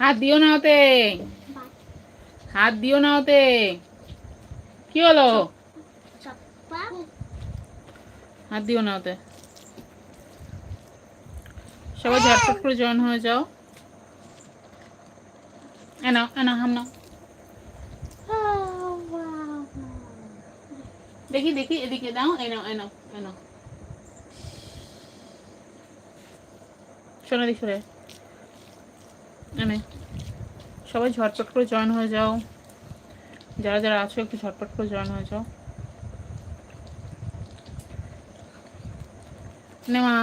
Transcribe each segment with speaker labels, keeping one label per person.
Speaker 1: হাত দিও না ওতে। হাত দিও না ওতে। কি হলো? হাত দিও না ওতে। সবাই ঝটপট করে জয়েন হয়ে যাও। এনা এনা হাম দেখি দেখি, এদিকে দাও নাও এই নাও শোনো দিক এনে। সবাই ঝটপট করে জয়েন হয়ে যাও। যারা যারা আছো একটু ঝটপট করে জয়েন হয়ে যাও। মা।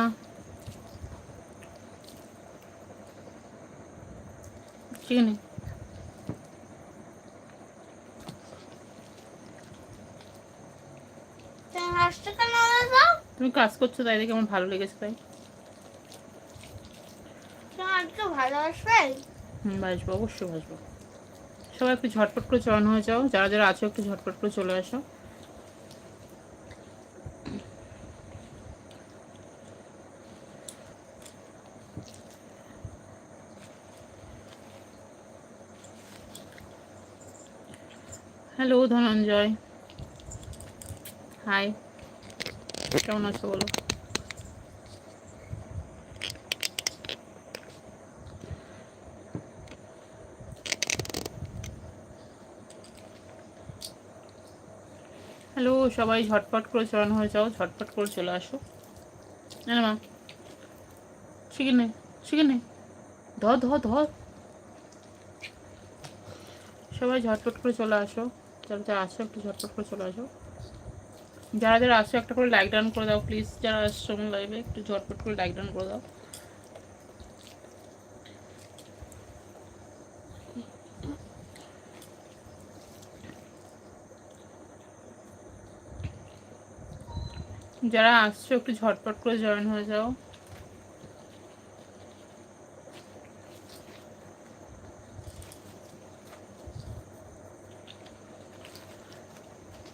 Speaker 1: ঠিক নেই
Speaker 2: তুমি
Speaker 1: কাজ করছ তাই দেখে আমার ভালো লেগেছে তাই। হুম বাসবো অবশ্যই বাসবো সবাই একটু ঝটপট করে জয়েন হয়ে যাও, যারা যারা আছো একটু ঝটপট করে চলে আসো। হ্যালো ধনঞ্জয়। হাই কেমন আছো বলো হ্যালো সবাই ঝটপট করে চয়ন হয়ে যাও, ঝটপট করে চলে আসো। না মা। শিখে নে নে। ধর ধর ধর। সবাই ঝটপট করে চলে আসো। যারা যারা আসো, একটু ঝটপট করে চলে আসো। যারা যারা আসো, একটা করে লাইক ডাউন করে দাও প্লিজ যারা আসছো লাইভে একটু ঝটপট করে লাইক ডাউন করে দাও। যারা আসছো একটু ঝটপট করে জয়েন হয়ে যাও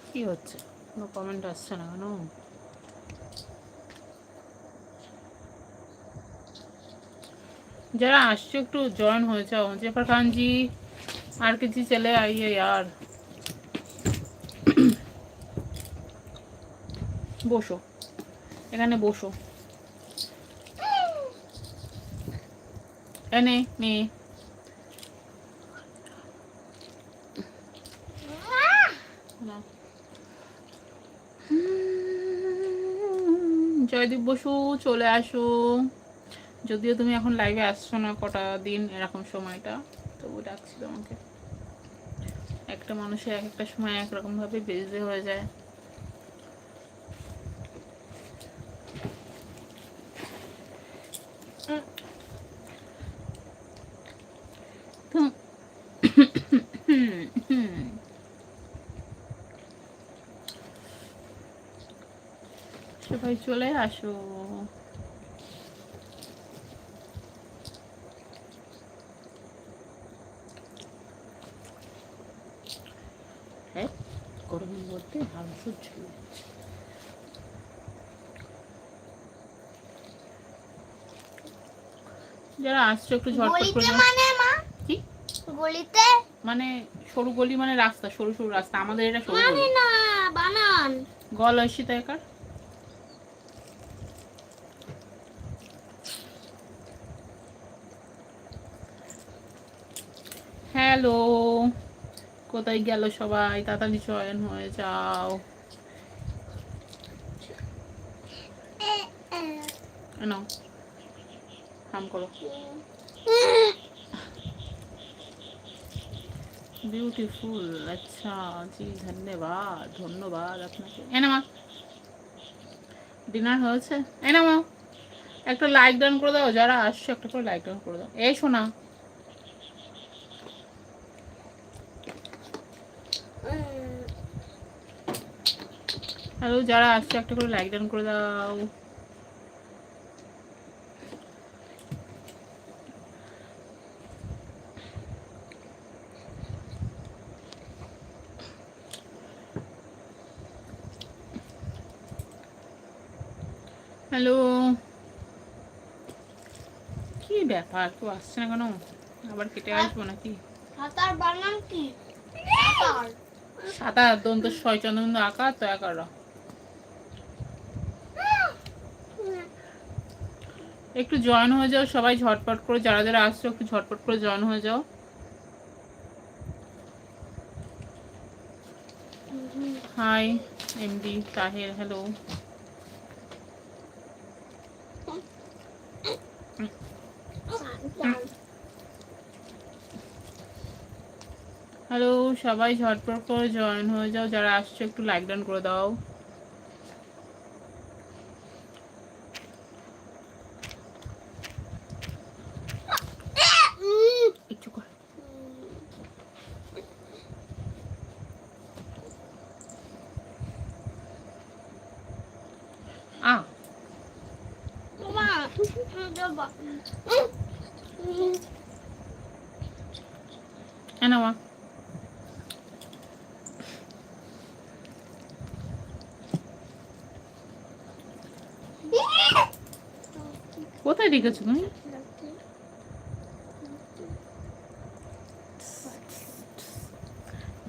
Speaker 1: কি হচ্ছে কোনো কমেন্ট আসছে না কেন जरा আসছো একটু জয়েন হয়ে যাও যে प्रधान जी আর কিছু চলে আইয়ে यार বসো। এখানে বসো। এনে মেয়ে জয়দীপ বসু, চলে আসো। যদিও তুমি এখন লাইভে আসছো না, কটা দিন এরকম সময়টা। তবু ডাকছি তোমাকে একটা মানুষের এক একটা সময় একরকম ভাবে বেজে হয়ে যায় তো- সবাই চলে আসো। হ্যাঁ গরমের মধ্যে সহ্য যারা আসছো একটু ঝটপট করে
Speaker 2: মানে
Speaker 1: কি?
Speaker 2: গলিতে?
Speaker 1: মানে সরু গলি মানে রাস্তা সরু সরু রাস্তা। আমাদের এটা সরু
Speaker 2: মানে
Speaker 1: গলি।
Speaker 2: না বানান।
Speaker 1: গল ঐশিতা একার? হ্যালো কোথায় গেল সবাই? তাড়াতাড়ি জয়েন হয়ে যাও। নাও। হাম করো। বিউটিফুল আচ্ছা জি, ধন্যবাদ ধন্যবাদ আপনাকে। এ না ডিনার হয়েছে? এ না একটা লাইক ডাউন করে দাও, যারা আসছে একটা করে লাইক ডাউন করে দাও। এই শোনা হ্যালো যারা আসছে একটা করে লাইক ডাউন করে দাও। হ্যালো কি ব্যাপার কেউ আসছে না কেন? আবার কেটে আসব নাকি?
Speaker 2: বানান কি?
Speaker 1: সাদা দন্ত ছয় চন্দ্র আঁকা তো একার একটু জয়েন হয়ে যাও, সবাই ঝটপট করে, যারা যারা আসছো একটু ঝটপট করে জয়েন হয়ে যাও। Hi MD Taher hello hello সবাই ঝটপট করে জয়েন হয়ে যাও, যারা আসছো একটু লাইক ডান করে দাও একটু কর আ
Speaker 2: মা
Speaker 1: মা কোথায় রেখেছো তুমি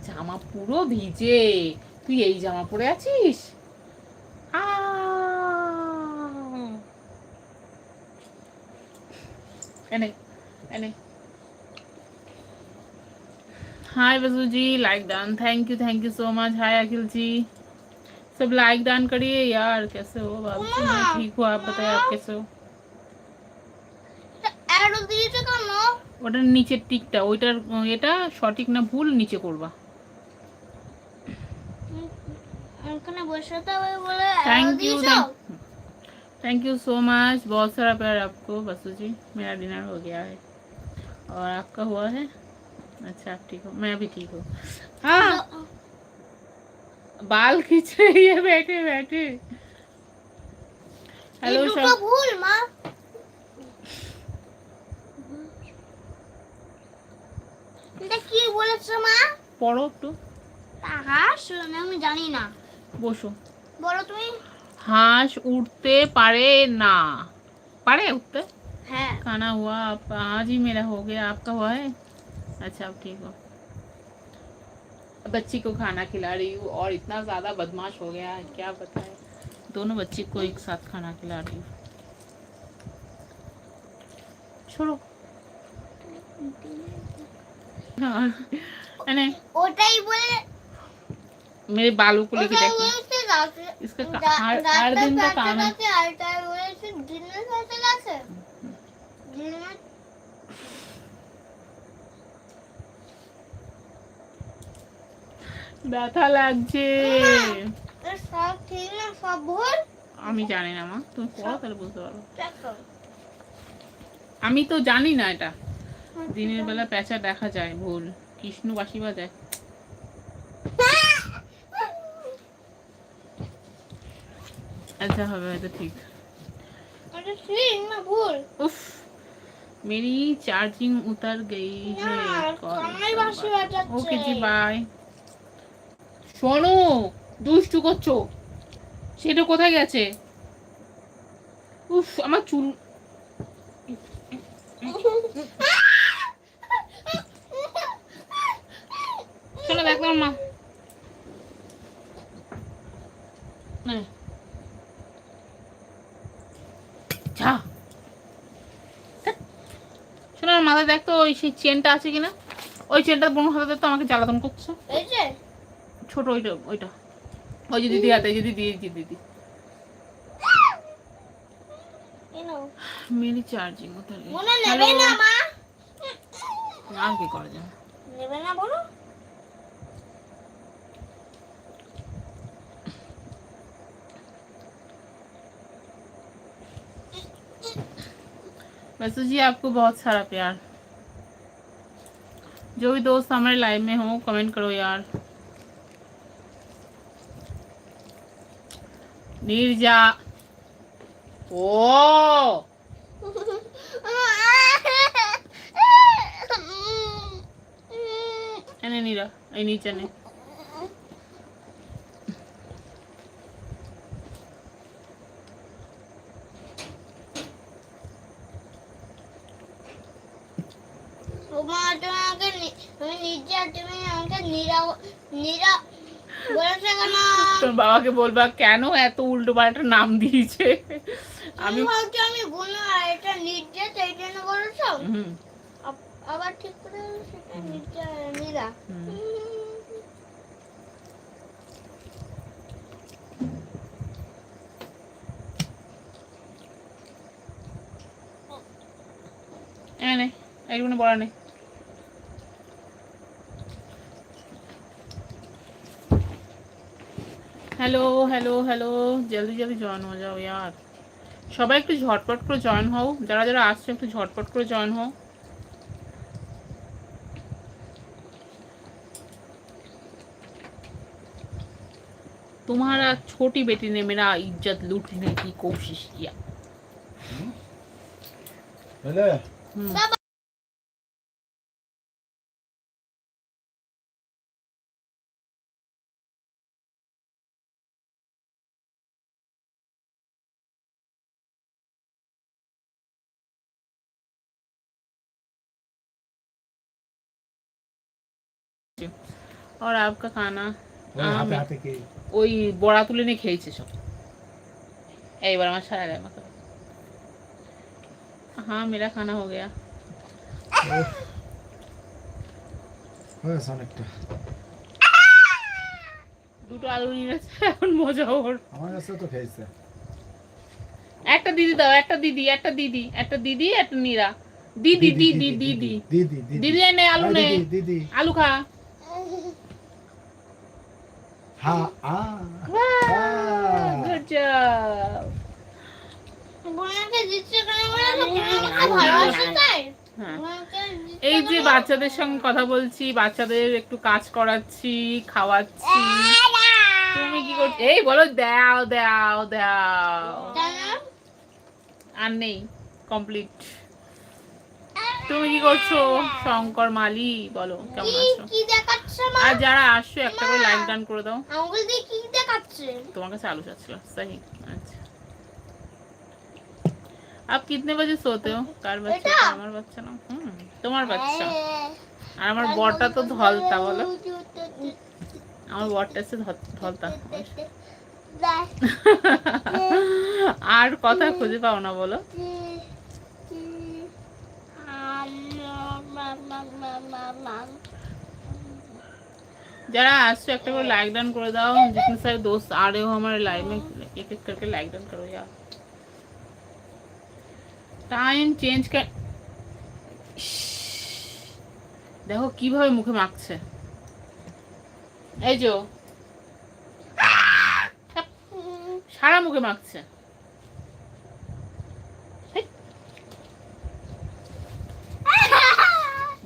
Speaker 1: জামা পুরো ভিজে। তুই এই জামা পরে আছিস? এনে এনে hi Basu ji like done thank you thank you so much hi Akhil ji सब लाइक डन करिए यार कैसे हो बाबू जी? मैं ठीक हूँ आप बताइए आप कैसे हो
Speaker 2: অ্যারো দিয়েছে কেন
Speaker 1: ওটার নিচের টিকটা ওইটার উম, এটা সঠিক না ভুল নিচে করবা
Speaker 2: ওখানে বসে হবে বলে অ্যারো
Speaker 1: थैंक यू
Speaker 2: দিয়েছো
Speaker 1: थैंक यू सो मच बहुत सारा प्यार आपको बसु जी मेरा डिनर हो गया है और आपका हुआ है अच्छा आप ठीक हो मैं भी ठीक हूँ हाँ बाल खींच रही है बैठे बैठे
Speaker 2: এই
Speaker 1: हेलो
Speaker 2: দুটো
Speaker 1: सब
Speaker 2: ভুল মা এটা কি বলেছো মা
Speaker 1: পড়ো একটু
Speaker 2: হাঁস আমি জানি না
Speaker 1: বসো
Speaker 2: বলো তুমি
Speaker 1: হাঁস উঠতে পারে না পারে उठते
Speaker 2: হ্যাঁ
Speaker 1: खाना हुआ आप आज ही मेरा हो गया आपका हुआ है अच्छा आप ठीक हो बच्ची को खाना खिला रही हूँ और इतना ज्यादा बदमाश हो गया है क्या बताए दोनों बच्ची को एक साथ खाना खिला रही हूँ छोड़ो हाँ, अने
Speaker 2: ওটাই বলে
Speaker 1: मेरे बालों को लेके
Speaker 2: ওটাই
Speaker 1: देखो
Speaker 2: বলেছে রাতে
Speaker 1: इसका का-
Speaker 2: রা-
Speaker 1: हर
Speaker 2: রাতে
Speaker 1: हर दिन का
Speaker 2: কাছে
Speaker 1: काम है
Speaker 2: কাছে আরেকটা বলেছে দিনের কাছে কাছে দিনের
Speaker 1: ব্যথা লাগছে
Speaker 2: এ সব ঠিক না সব ভুল
Speaker 1: আমি জানি না মা তুমি পড়ো তাহলে বুঝতে পারো
Speaker 2: দেখো
Speaker 1: আমি তো জানি না এটা দিনের বেলা প্যাঁচা দেখা যায় ভুল কৃষ্ণ বাসি বাজায় আচ্ছা হবে হয়তো ঠিক।
Speaker 2: উফ
Speaker 1: মেরি
Speaker 2: চার্জিং উতার গই
Speaker 1: ওকে জি বাই। শোনো দুষ্টু করছ। সেটা কোথায় গেছে? উফ আমার চুল। শোনো দেখলাম মা। হ্যাঁ। শোনো আমার মাথায় দেখ তো ওই সেই চেনটা আছে কিনা? ওই চেনটা বোন হাতে তো আমাকে জ্বালাতন করছে। ছোট ওইটা ওইটা। ওই যে দিদি হাতে যদি দিয়ে দিদি দিদি। মেরি চার্জিং কোথায়?
Speaker 2: নেবে না মা।
Speaker 1: আর কি করা যাবে?
Speaker 2: নেবে না বলো।
Speaker 1: वैसे जी आपको बहुत सारा प्यार। जो भी दोस्त हमारे लाइव में हो कमेंट करो यार। नीरजा। ओ! नीरा नीचे नहीं
Speaker 2: ও তুমি আমাকে তুমি নিজে তুমি আমাকে নীরা নীরা বলেছে কেন?
Speaker 1: তোর বাবাকে বলবা কেন এত উল্টো পাল্টা নাম দিয়েছে?
Speaker 2: আমি ভাবছি আমি গুণ এটা নির্দেশ এই জন্য বলেছ? আবার ঠিক করে সেটা নির্দেশ নীরা।
Speaker 1: হুম। এ নে এইগুলো বড় নে হ্যালো হ্যালো হ্যালো জলদি জলদি জয়েন হয়ে যাও ইয়ার সবাই একটু ঝটপট করে জয়েন হও যারা যারা আসছে একটু ঝটপট করে জয়েন হও तुम्हारा छोटी बेटी ने मेरा इज्जत लूटने की कोशिश किया और आपका खाना
Speaker 3: ওই হাতে
Speaker 1: আমি-
Speaker 3: হাতে কি
Speaker 1: ওই বড়া তুলে নিয়ে খেয়েছে সব এইবার আমার সারা দেয় আমাকে हाँ मेरा खाना हो गया
Speaker 3: হয়েছে অনেকটা
Speaker 1: দুটো আলু নিয়ে গেছে এখন মজা ওর
Speaker 3: আমার কাছে তো খেয়েছে
Speaker 1: একটা দিদি দাও একটা দিদি একটা দিদি একটা দিদি একটা নীরা দিদি দিদি দিদি
Speaker 3: দিদি
Speaker 1: দিদি নে আলু
Speaker 3: আরে
Speaker 1: নে
Speaker 3: দিদি দিদি
Speaker 1: আলু খা
Speaker 2: ভালোবাসে তাই
Speaker 1: হ্যাঁ
Speaker 2: গুণাকে দিচ্ছে
Speaker 1: এই যে বাচ্চাদের সঙ্গে কথা বলছি বাচ্চাদের একটু কাজ করাচ্ছি খাওয়াচ্ছি। তুমি কি করছ? এই বলো দাও দাও দাও। আর নেই কমপ্লিট তুমি কি করছো শঙ্কর মালি বলো কেমন
Speaker 2: কি
Speaker 1: আছো
Speaker 2: কি দেখাচ্ছে মা
Speaker 1: আর যারা আসছো একটা করে লাইক ডান করে দাও
Speaker 2: আঙ্গুল দিয়ে কি দেখাচ্ছে
Speaker 1: তোমার কাছে আলু চাচ্ছিল सही अच्छा आप कितने बजे सोते हो কার বাচ্চা
Speaker 2: এটা?
Speaker 1: আমার বাচ্চা না হুম তোমার বাচ্চা আর আমার বরটা তো ধলতা বলো আমার বরটা এসে ধ- ধলতা আর কথা খুঁজে পাও না বলো जरा आज एक बार लाइक डाउन कर दाओ जितने सारे दोस्त आ रहे हो हमारे लाइव में एक एक करके लाइक डाउन करो यार টাইম চেঞ্জ দেখো কিভাবে মুখে মাখছে এই যে সারা মুখে মাখছে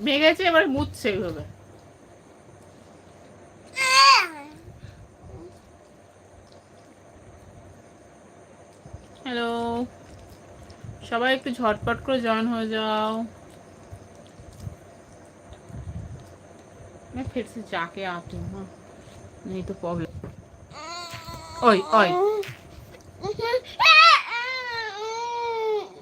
Speaker 1: মেঘেছে এবার মুছছে এইভাবে হ্যালো সবাই একটু ঝটপট করে জয়েন হয়ে যাও मैं फिर से जाके आती हूँ हाँ नहीं तो प्रॉब्लम ओए ओए